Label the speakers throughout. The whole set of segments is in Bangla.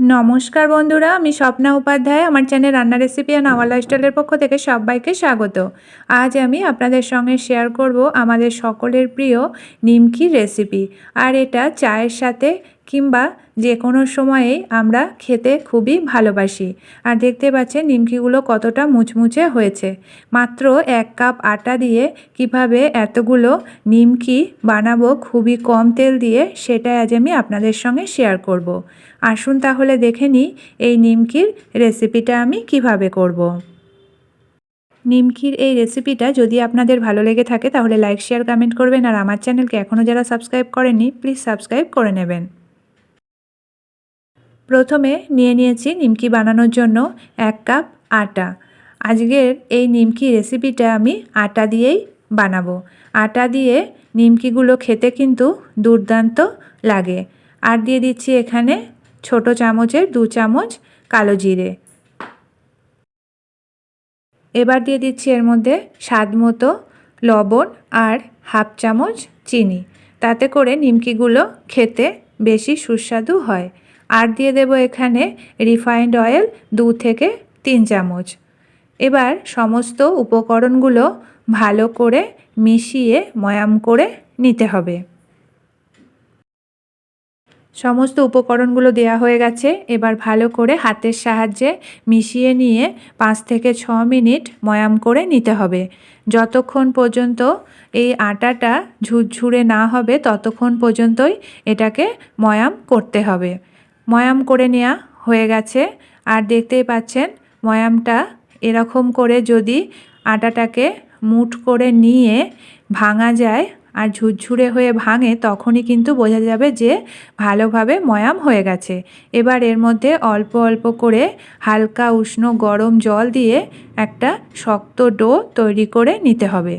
Speaker 1: নমস্কার বন্ধুরা, আমি স্বপ্না উপাধ্যায়। আমার চ্যানেল রান্না রেসিপি অ্যান্ড আওয়ার লাইফস্টাইলের পক্ষ থেকে সবাইকে স্বাগত। আজ আমি আপনাদের সঙ্গে শেয়ার করব আমাদের সকলের প্রিয় নিমকি রেসিপি আর এটা চায়ের সাথে কিংবা যে কোনো সময়েই আমরা খেতে খুবই ভালোবাসি আর দেখতে পাচ্ছেন নিমকিগুলো কতটা মুচমুচে হয়েছে মাত্র এক কাপ আটা দিয়ে কীভাবে এতগুলো নিমকি বানাবো খুবই কম তেল দিয়ে সেটাই আজ আমি আপনাদের সঙ্গে শেয়ার করব। আসুন তাহলে দেখে নিই এই নিমকির রেসিপিটা আমি কীভাবে করব। নিমকির এই রেসিপিটা যদি আপনাদের ভালো লেগে থাকে তাহলে লাইক, শেয়ার, কমেন্ট করবেন আর আমার চ্যানেলকে এখনও যারা সাবস্ক্রাইব করেননি, প্লিজ সাবস্ক্রাইব করে নেবেন প্রথমে নিয়ে নিয়েছি নিমকি বানানোর জন্য এক কাপ আটা। আজকের এই নিমকি রেসিপিটা আমি আটা দিয়েই বানাবো। আটা দিয়ে নিমকিগুলো খেতে কিন্তু দুর্দান্ত লাগে। আর দিয়ে দিচ্ছি এখানে ছোট চামচের দু চামচ কালো জিরে। এবার দিয়ে দিচ্ছি এর মধ্যে স্বাদ মতো লবণ আর হাফ চামচ চিনি। তাতে করে নিমকিগুলো খেতে বেশি সুস্বাদু হয়। আর দিয়ে দেব এখানে রিফাইন্ড অয়েল দু থেকে তিন চামচ। এবার সমস্ত উপকরণগুলো ভালো করে মিশিয়ে ময়াম করে নিতে হবে। সমস্ত উপকরণগুলো দেয়া হয়ে গেছে, এবার ভালো করে হাতের সাহায্যে মিশিয়ে নিয়ে পাঁচ থেকে ছ মিনিট ময়াম করে নিতে হবে। যতক্ষণ পর্যন্ত এই আটাটা ঝুরঝুরে না হবে, ততক্ষণ পর্যন্তই এটাকে ময়াম করতে হবে। ময়াম করে নেওয়া হয়ে গেছে। আর দেখতেই পাচ্ছেন, ময়ামটা এরকম করে যদি আটাটাকে মুঠ করে নিয়ে ভাঙা যায় আর ঝুরঝুরে হয়ে ভাঙে, তখনই কিন্তু বোঝা যাবে যে ভালোভাবে ময়াম হয়ে গেছে। এবার এর মধ্যে অল্প অল্প করে হালকা উষ্ণ গরম জল দিয়ে একটা শক্ত ডো তৈরি করে নিতে হবে।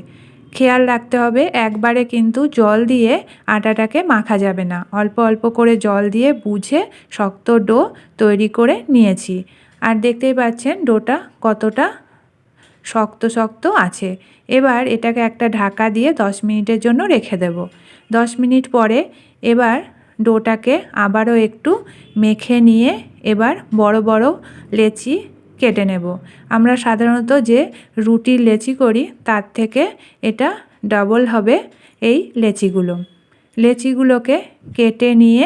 Speaker 1: খেয়াল রাখতে হবে, একবারে কিন্তু জল দিয়ে আটাটাকে মাখা যাবে না। অল্প অল্প করে জল দিয়ে বুঝে শক্ত ডো তৈরি করে নিয়েছি। আর দেখতেই পাচ্ছেন ডোটা কতটা শক্ত শক্ত আছে। এবার এটাকে একটা ঢাকা দিয়ে দশ মিনিটের জন্য রেখে দেব। দশ মিনিট পরে এবার ডোটাকে আবারও একটু মেখে নিয়ে এবার বড় বড় লেচি কেটে নেব। আমরা সাধারণত যে রুটির লেচি করি, তার থেকে এটা ডবল হবে এই লেচিগুলো। লেচিগুলোকে কেটে নিয়ে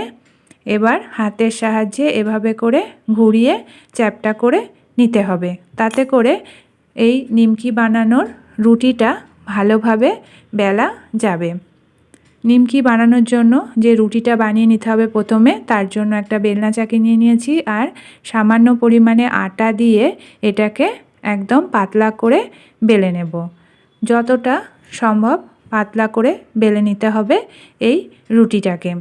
Speaker 1: এবার হাতের সাহায্যে এভাবে করে ঘুরিয়ে চ্যাপটা করে নিতে হবে। তাতে করে এই নিমকি বানানোর রুটিটা ভালোভাবে বেলা যাবে। নিমকি বানানোর জন্য যে রুটিটা বানিয়ে নিতে হবে প্রথমে, তার জন্য একটা বেলনা চাকি নিয়ে নিয়েছি আর সামান্য পরিমাণে আটা দিয়ে এটাকে একদম পাতলা করে বেলে নেব। যতটা সম্ভব পাতলা করে বেলে নিতে হবে এই রুটিটাকে।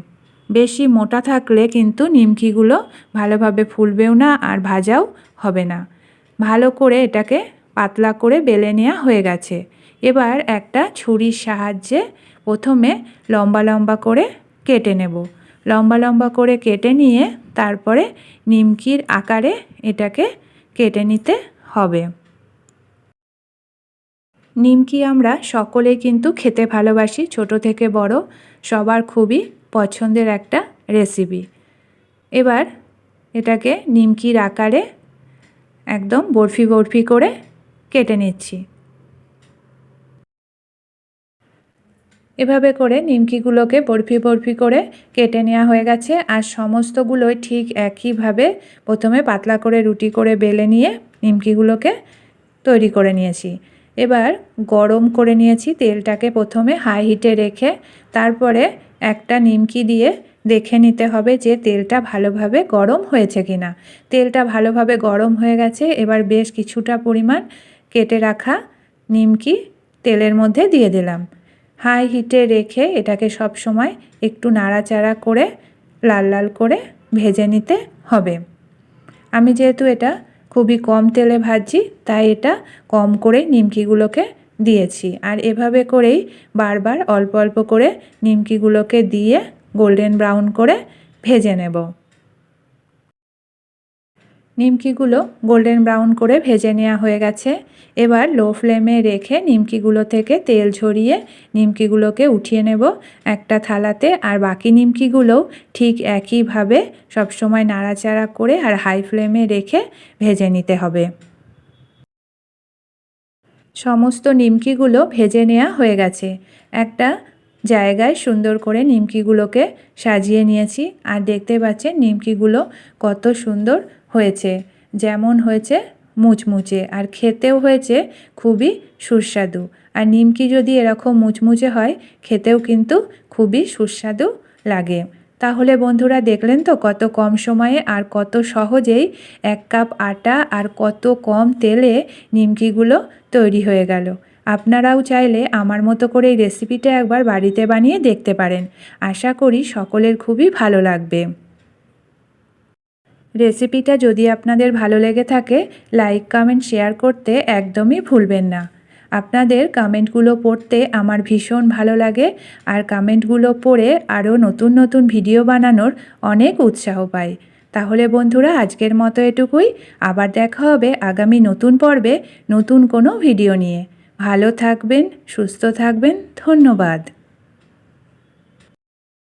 Speaker 1: বেশি মোটা থাকলে কিন্তু নিমকিগুলো ভালোভাবে ফুলবেও না আর ভাজাও হবে না। ভালো করে এটাকে পাতলা করে বেলে নেওয়া হয়ে গেছে। এবার একটা ছুরির সাহায্যে প্রথমে লম্বা লম্বা করে কেটে নেব। লম্বা লম্বা করে কেটে নিয়ে তারপরে নিমকির আকারে এটাকে কেটে নিতে হবে। নিমকি আমরা সকলে কিন্তু খেতে ভালোবাসি, ছোট থেকে বড়, সবার খুবই পছন্দের একটা রেসিপি এবার এটাকে নিমকির আকারে একদম বরফি বরফি করে কেটে নিচ্ছি। এভাবে করে নিমকিগুলোকে বরফি বরফি করে কেটে নেওয়া হয়ে গেছে আর সমস্তগুলোই ঠিক একইভাবে প্রথমে পাতলা করে রুটি করে বেলে নিয়ে নিমকিগুলোকে তৈরি করে নিয়েছি। এবার গরম করে নিয়েছি তেলটাকে প্রথমে হাই হিটে রেখে তারপরে একটা নিমকি দিয়ে দেখে নিতে হবে যে তেলটা ভালোভাবে গরম হয়েছে কিনা। তেলটা ভালোভাবে গরম হয়ে গেছে, এবার বেশ কিছুটা পরিমাণ কেটে রাখা নিমকি তেলের মধ্যে দিয়ে দিলাম। হাই হিটে রেখে এটাকে সব সময় একটু নাড়াচাড়া করে, লাল লাল করে ভেজে নিতে হবে। আমি যেহেতু এটা খুবই কম তেলে ভাজছি, তাই এটা কম করে নিমকিগুলোকে দিয়েছি। আর এভাবে করেই বারবার অল্প অল্প করে নিমকিগুলোকে দিয়ে গোল্ডেন ব্রাউন করে ভেজে নেব। নিমকিগুলো গোল্ডেন ব্রাউন করে ভেজে নেওয়া হয়ে গেছে। এবার লো ফ্লেমে রেখে নিমকিগুলো থেকে তেল ঝরিয়ে নিমকিগুলোকে উঠিয়ে নেব একটা থালাতে। আর বাকি নিমকিগুলোও ঠিক একইভাবে সবসময় নাড়াচাড়া করে আর হাই ফ্লেমে রেখে ভেজে নিতে হবে। সমস্ত নিমকিগুলো ভেজে নেওয়া হয়ে গেছে। একটা জায়গায় সুন্দর করে নিমকিগুলোকে সাজিয়ে নিয়েছি। আর দেখতে পাচ্ছেন নিমকিগুলো কত সুন্দর হয়েছে। যেমন হয়েছে মুচমুচে, আর খেতেও হয়েছে খুবই সুস্বাদু। আর নিমকি যদি এরকম মুচমুচে হয়, খেতেও কিন্তু খুবই সুস্বাদু লাগে। তাহলে বন্ধুরা, দেখলেন তো কত কম সময়ে আর কত সহজেই এক কাপ আটা আর কত কম তেলে নিমকিগুলো তৈরি হয়ে গেল। আপনারাও চাইলে আমার মতো করে এই রেসিপিটা একবার বাড়িতে বানিয়ে দেখতে পারেন। আশা করি সকলের খুবই ভালো লাগবে। রেসিপিটা যদি আপনাদের ভালো লেগে থাকে, লাইক, কমেন্ট, শেয়ার করতে একদমই ভুলবেন না। আপনাদের কমেন্টগুলো পড়তে আমার ভীষণ ভালো লাগে, আর কমেন্টগুলো পড়ে আরও নতুন নতুন ভিডিও বানানোর অনেক উৎসাহ পাই। তাহলে বন্ধুরা, আজকের মতো এটুকুই। আবার দেখা হবে আগামী নতুন পর্বে নতুন কোনো ভিডিও নিয়ে। ভালো থাকবেন, সুস্থ থাকবেন, ধন্যবাদ।